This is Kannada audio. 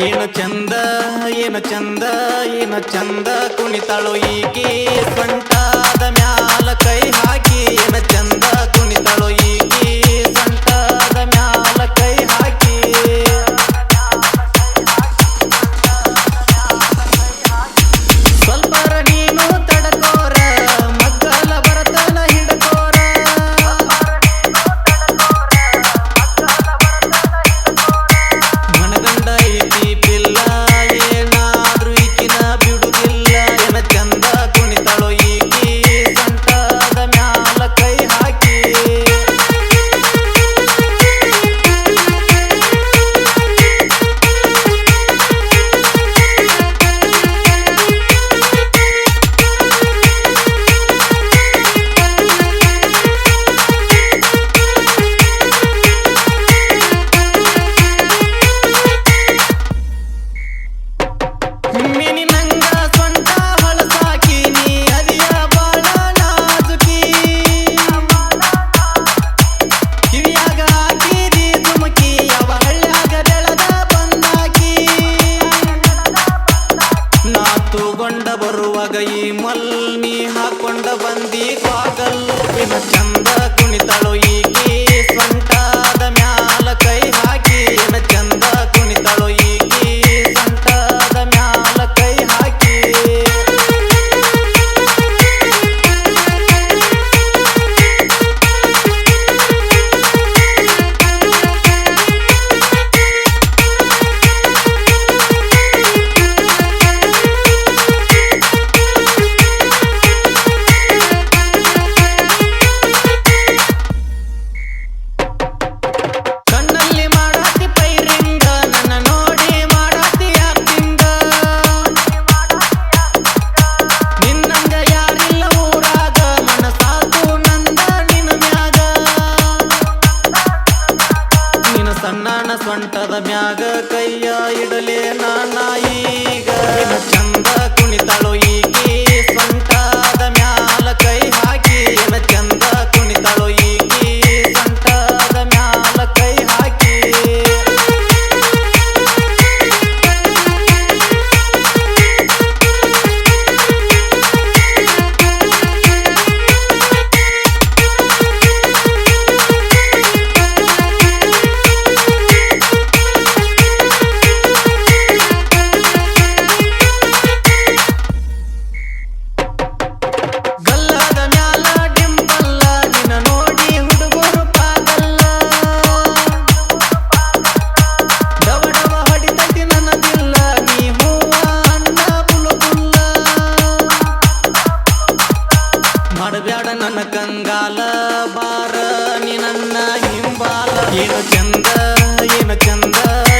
ಏನ ಚಂದ ಏನ ಚಂದ ಏನ ಚಂದ ಕುಣಿತಾಳೋ ಈಕೆ ಸ್ವಂಟ ಬಂದಿ ಪಾಗಲ್ ಪಾದದ ಮ್ಯಾಗ ಕೈಯ ಇಡಲೇ ನಾನ ಈಗ. ಚಂದ ಕುಣಿತಳು ಈಗಿ ಮಾಡಬ್ಯಾಡ ನನ್ನ ಕಂಗಾಲ. ಬಾರ ನೀ ನನ್ನ ಹಿಂಬಾಲ. ಏನು ಚಂದ ಏನು ಚಂದ.